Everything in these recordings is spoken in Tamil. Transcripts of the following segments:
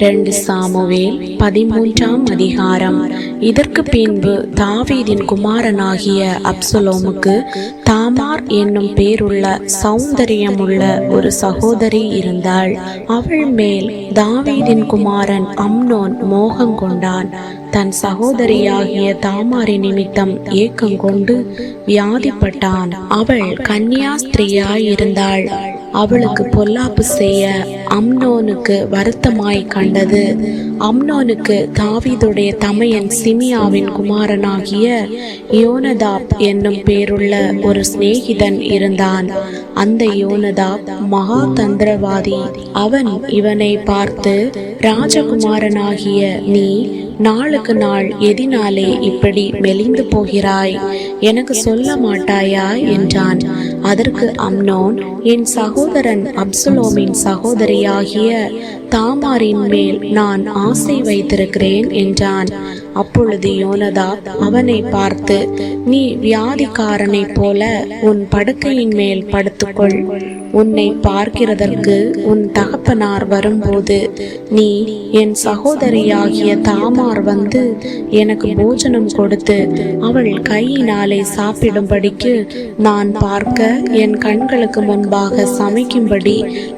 ரெண்டு சாமுவேல் பதிமூன்றாம் அதிகாரம். இதற்கு பின்பு தாவீதின் குமாரனாகிய அப்சலோமுக்கு தாமார் என்னும் பேருள்ள சௌந்தரியமுள்ள ஒரு சகோதரி இருந்தாள். அவள் மேல் தாவீதின் குமாரன் அம்னோன் மோகம் கொண்டான். தன் சகோதரியாகிய தாமாரி நிமித்தம் ஏக்கம் கொண்டு வியாதிப்பட்டான். அவள் கன்னியாஸ்திரியாயிருந்தாள் அவளுக்கு பொல்லாப்பு செய்ய அம்னோனுக்கு வருத்தமாய் கண்டது. அம்னோனுக்கு தாவீதுடைய தமையன் சிமியாவின் குமாரனாகிய யோனதாப் என்னும் பேருள்ள ஒரு சிநேகிதன் இருந்தான். அந்த யோனதாப் மகா தந்திரவாதி அவன் இவனை பார்த்து ராஜகுமாரனாகிய நீ நாளுக்கு நாள் எதினாலே இப்படி மெலிந்து போகிறாய். எனக்கு சொல்ல மாட்டாயா? என்றான். அதற்கு அம்னோன் என் சகோதரன் அப்சுலோமின் சகோதரியாகிய தாமாரின் மேல் நான் ஆசை வைத்திருக்கிறேன் என்றான். அப்பொழுது யோனதா அவனை பார்த்து நீ வியாதிக்காரனை போல உன் படுக்கையின் மேல் படுத்துக்கொள். உன்னை பார்க்கிறதற்கு உன் தகப்பனார் வரும்போது நீ என் சகோதரியாகிய தாமார் வந்து எனக்கு போஜனம் கொடுத்து அவள் கையினாலே சாப்பிடும்படிக்கு நான் பார்க்க என் கண்களுக்கு முன்பாக சமைக்கும்படி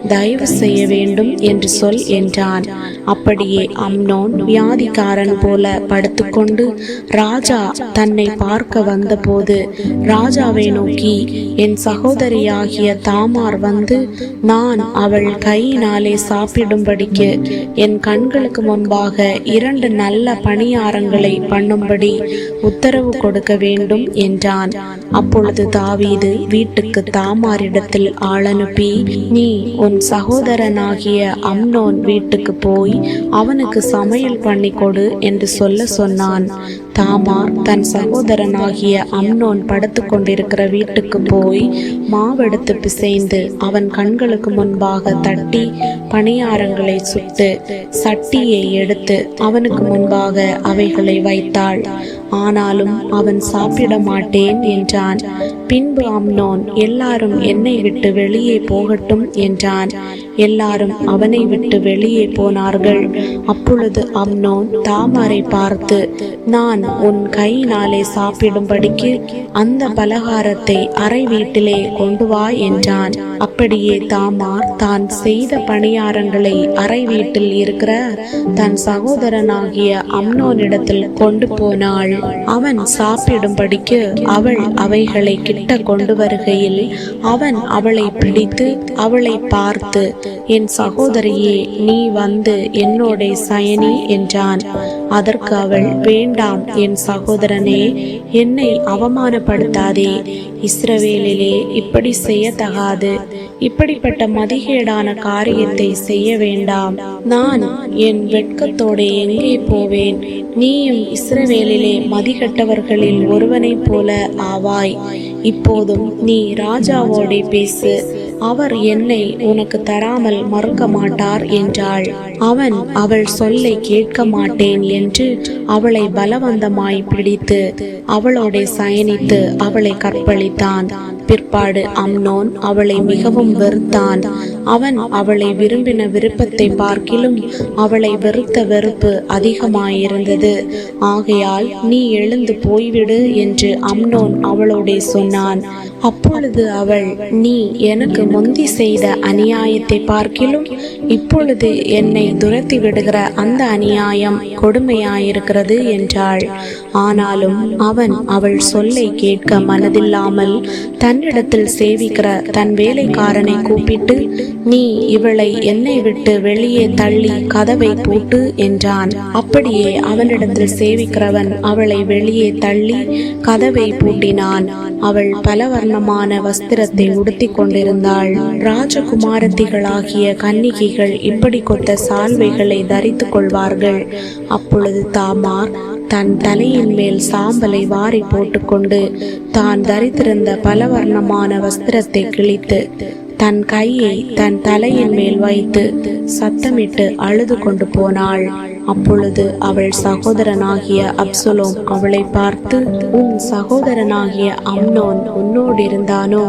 தயவு செய்ய வேண்டும் என்று சொல் என்றான். அப்படியே அம்னோன் வியாதிக்காரன் போல படுத்துக்கொண்டு ராஜா தன்னை பார்க்க வந்தபோது ராஜாவை நோக்கி என் சகோதரியாகிய தாமார் வந்து நான் அவள் கையினாலே சாப்பிடும்படிக்கு என் கண்களுக்கு முன்பாக இரண்டு நல்ல பணியாரங்களை பண்ணும்படி உத்தரவு கொடுக்க வேண்டும் என்றான். அப்பொழுது தாவீது வீட்டுக்கு தாமாரிடத்தில் ஆளனுப்பி நீ உன் சகோதரனாகிய அம்னோன் வீட்டுக்கு போய் அவனுக்கு சமையல் பண்ணி கொடு என்று சொல்ல சொன்னான். தாமார் தன் சகோதரனாகிய அம்னோன் படுத்து கொண்டிருக்கிற வீட்டுக்கு போய் மாவெடுத்து பிசைந்து அவன் கண்களுக்கு முன்பாக தட்டி பணியாரங்களை சுட்டு சட்டியை எடுத்து அவனுக்கு முன்பாக அவைகளை வைத்தாள். ஆனாலும் அவன் சாப்பிட மாட்டேன் என்றான். பின்பு அம்னோன் எல்லாரும் என்னை விட்டு வெளியே போகட்டும் என்றான். எல்லாரும் அவனை விட்டு வெளியே போனார்கள். அப்பொழுது அம்னோன் தாமாரை பார்த்து நான் உன் கையினாலே சாப்பிடும்படிக்கு அந்த பலகாரத்தை அறை வீட்டிலே கொண்டு வா என்றான். அப்படியே தாமார் தான் செய்த பணியாரங்களை அறை வீட்டில் இருக்கிற தன் சகோதரனாகிய அம்னோனிடத்தில் கொண்டு போனாள். அவன் சாப்பிடும்படிக்கு அவள் அவைகளை கிட்ட கொண்டு வருகையில் அவன் அவளை பிடித்து அவளை பார்த்து என் சகோதரியே நீ வந்து என்னோட சயனி என்றான். அதற்கு அவள் வேண்டாம் என் சகோதரனே என்னை அவமானப்படுத்தாதே. இஸ்ரவேலிலே இப்படி செய்யத்தகாது. இப்படிப்பட்ட மதிகேடான காரியத்தை செய்ய வேண்டாம். நான் என் வெட்கத்தோடு எங்கே போவேன்? நீயும் இஸ்ரவேலிலே மதிகட்டவர்களில் ஒருவனைப் போல ஆவாய். இப்போதும் நீ ராஜாவோடே பேசு. அவர் என்னை உனக்கு தராமல் மறுக்க மாட்டார் என்றாள். அவன் அவள் சொல்லை கேட்க மாட்டேன் என்று அவளை பலவந்தமாய் பிடித்து அவளோட சயனித்து அவளை கற்பழித்தான். பிற்பாடு அம்னோன் அவளை மிகவும் வெறுத்தான். அவன் அவளை விரும்பின விருப்பத்தை பார்க்கிலும் அவளை வெறுத்த வெறுப்பு அதிகமாயிருந்தது. ஆகையால் நீ எழுந்து போய்விடு என்று அம்னோன் அவளோடே சொன்னான். அப்பொழுது அவள் நீ எனக்கு முந்தி செய்த அநியாயத்தை பார்க்கிலும் இப்பொழுது என்னை துரத்தி விடுகிற அந்த அநியாயம் கொடுமையாயிருக்கிறது என்றாள். ஆனாலும் அவன் அவள் சொல்லை கேட்க மனதில்லாமல் தன்னிடத்தில் சேவிக்கிற தன் வேலைக்காரனை கூப்பிட்டு நீ இவளை என்னை விட்டு வெளியே தள்ளி கதவை பூட்டு என்றான். அப்படியே அவனிடத்தில் சேவிக்கிறவன் அவளை வெளியே தள்ளி கதவை பூட்டினான். அவள் பலவர்ணமான வஸ்திரத்தை உடுத்தி கொண்டிருந்தாள் ராஜகுமாரத்திகளாகிய கன்னிகைகள் இப்படி கொத்த சால்வைகளை தரித்து கொள்வார்கள். அப்பொழுது தாமார் தன் தலையின் மேல் சாம்பலை வாரி போட்டுக்கொண்டு தான் தரித்திருந்த பலவர்ணமான வஸ்திரத்தை கிழித்து தன் கையை தன் தலையின் மேல் வைத்து சத்தமிட்டு அழுது கொண்டு போனாள். அப்பொழுது அவள் சகோதரனாகிய அப்சலோம் அவளை பார்த்து உன் சகோதரனாகிய அம்னோன் உன்னோடு இருந்தானோ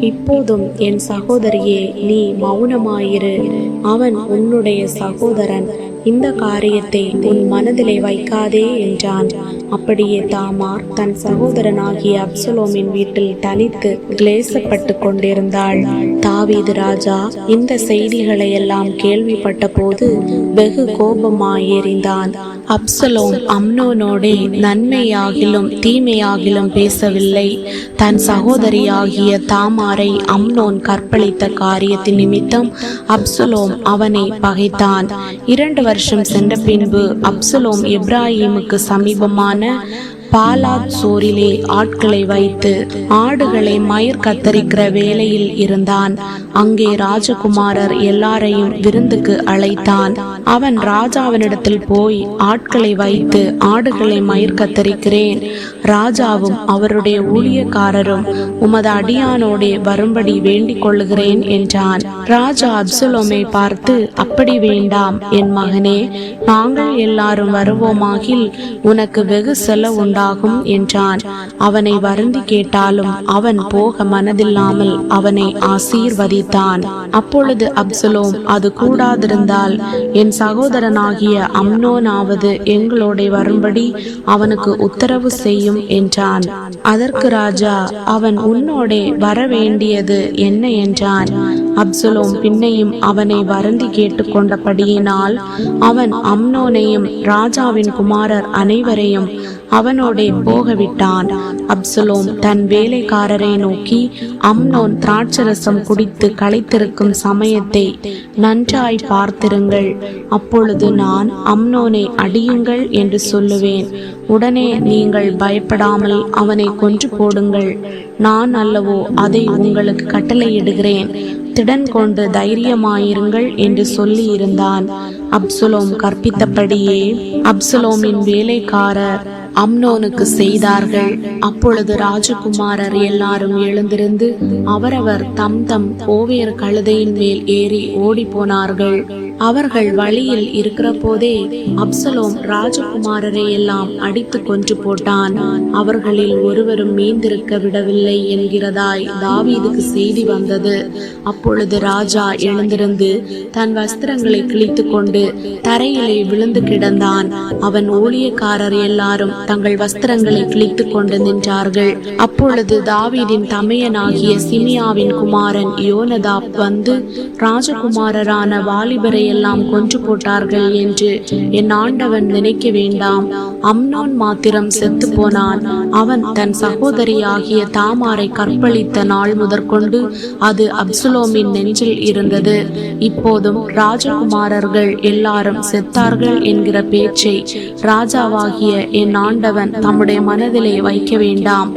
இப்போதும் என் சகோதரியே நீ மௌனமாயிரு. அவன் உன்னுடைய சகோதரன். இந்த காரியத்தை உன் மனதிலே வைக்காதே என்றான். அப்படியே தாமார் தன் சகோதரனாகிய அப்சலோமின் வீட்டில் தனித்து கிளேசப்பட்டு கொண்டிருந்தாள். தாவீது ராஜா இந்த செய்திகளை எல்லாம் கேள்விப்பட்ட போது வெகு கோபமாயெறிந்தான். அப்சலோம் அம்னோனோடே நன்மையாகிலும் தீமையாகிலும் பேசவில்லை. தன் சகோதரியாகிய தாமாரை அம்னோன் கற்பழித்த காரியத்தின் நிமித்தம் அப்சலோம் அவனை பகைத்தான். இரண்டு வருஷம் சென்ற பின்பு அப்சலோம் எப்ராஹிமுக்கு சமீபமான பாலாத் சோரிலே ஆட்களை வைத்து ஆடுகளை மயிர் கத்தரிக்கிற வேலையில் இருந்தான். அங்கே ராஜகுமாரர் எல்லாரையும் விருந்துக்கு அழைத்தான். அவன் ராஜாவினிடத்தில் போய் ஆட்களை வைத்து ஆடுகளை மயிர் கத்தரிக்கிறேன். ராஜாவும் அவருடைய ஊழியக்காரரும் உமது அடியானோடே வரும்படி வேண்டிக் கொள்ளுகிறேன் என்றான். ராஜா அப்சலோமை பார்த்து அப்படி வேண்டாம் என் மகனே நாங்கள் எல்லாரும் வருவோமாகில் உனக்கு வெகு செலவு உண்டாகும் என்றான். அவனை வருந்தி கேட்டாலும் அவன் போக மனதில்லாமல் அவனை ஆசீர்வதித்தான். அப்பொழுது அப்சலோம் அது கூடாதிருந்தால் என் சகோதரனாகிய அம்னோனாவது எங்களோட வரும்படி அவனுக்கு உத்தரவு செய்யும் என்றான். அதற்கு ராஜா அவன் உன்னோடே வர வேண்டியது என்ன? என்றான். அப்சலோம் பின்னையும் அவனை வருந்தி கேட்டுக்கொண்டபடியினால் அவன் அம்னோனையும் ராஜாவின் குமாரர் அனைவரையும் அவனோடே போகவிட்டான். அப்சலோம் தன் வேலைக்காரரை நோக்கி அம்னோன் திராட்சரசம் குடித்து களைத்திருக்கும் சமயத்தை நன்றாய் பார்த்திருங்கள். அப்பொழுது நான் அம்னோனை அடியுங்கள் என்று சொல்லுவேன். உடனே நீங்கள் பயப்படாமல் அவனை கொன்று போடுங்கள். நான் அல்லவோ அதை உங்களுக்கு கட்டளையிடுகிறேன். திடன் கொண்டு தைரியமாயிருங்கள் என்று சொல்லி இருந்தான் அப்சுலோம் கற்பித்தபடியே அப்சுலோமின் வேலைக்காரர் அம்னோனுக்கு செய்தார்கள். அப்பொழுது ராஜகுமாரர் எல்லாரும் எழுந்திருந்து அவரவர் தம் தம் ஓவியர் கழுதையின் மேல் ஏறி ஓடி போனார்கள் அவர்கள் வழியில் இருக்கிற போதே அப்சலோம் ராஜகுமாரரை எல்லாம் அடித்து கொன்று போட்டான். அவர்களில் ஒருவரும் மீந்திருக்க விடவில்லை என்கிறதாய் தாவீதுக்கு செய்தி வந்தது. அப்பொழுது ராஜா எழுந்திருந்து தன் வஸ்திரங்களை கிழித்து கொண்டு தரையிலே விழுந்து கிடந்தான். அவன் ஊழியக்காரர் எல்லாரும் தங்கள் வஸ்திரங்களை கிழித்து கொண்டு நின்றார்கள். அப்பொழுது தாவீதின் தமையனாகிய சிமியாவின் குமாரன் யோனதாப் வந்து ராஜகுமாரரான வாலிபரை எல்லாம் கொன்று போட்டார்கள் என்று என் ஆண்டவன் நினைக்க வேண்டாம். அம்னோன் மாத்திரம் செத்து போனான். அவன் தன் சகோதரியாகிய தாமாரை கற்பழித்த நாள் முதற்கொண்டு அது அப்சுலோமின் நெஞ்சில் இருந்தது. இப்போதும் ராஜகுமாரர்கள் எல்லாரும் செத்தார்கள் என்கிற பேச்சை ராஜாவாகிய என் ஆண்டவன் தம்முடைய மனதிலே வைக்க வேண்டாம்.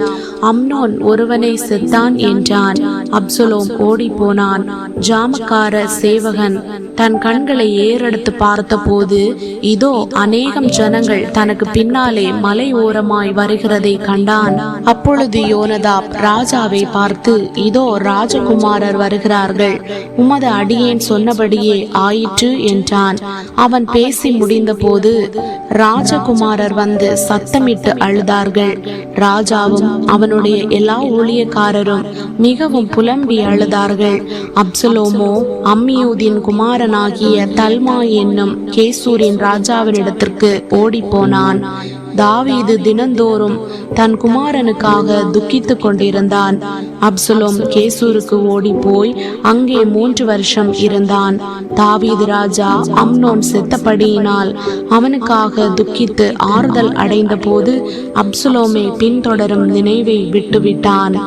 அம்னோன் ஒருவனை செத்தான் என்றான். அப்சுலோம் ஓடி போனான் ஜாமக்கார சேவகன் தன் கண் கண்களை ஏறெடுத்து பார்த்தபோது இதோ அநேகம் ஜனங்கள் தனக்கு பின்னாலே மலை ஓரமாய் வருகிறதை கண்டான். அப்பொழுது யோனதாப் ராஜாவை பார்த்து இதோ ராஜகுமாரர் வருகிறார்கள். உமது அடியேன் சொன்னபடியே ஆயிற்று என்றான். அவன் பேசி முடிந்தபோது ராஜகுமாரர் வந்து சத்தமிட்டு அழுதார்கள். ராஜாவும் அவனுடைய எல்லா ஊழியக்காரரும் மிகவும் புலம்பி அழுதார்கள். அப்சலோமோ அம்மியூதின் குமாரனாகிய தல்மா என்னும் கேசூரின் ராஜாவினிடத்திற்கு ஓடிப்போனான். தாவீது தினந்தோறும் தன் குமாரனுக்காக துக்கித்துக் கொண்டிருந்தான். அப்சலோம் கேசூருக்கு ஓடி போய் அங்கே மூன்று வருஷம் இருந்தான். தாவீது ராஜா அம்னோன் செத்தபடியினால் அவனுக்காக துக்கித்து ஆறுதல் அடைந்த போது அப்சுலோமை பின்தொடரும் நினைவை விட்டுவிட்டான்.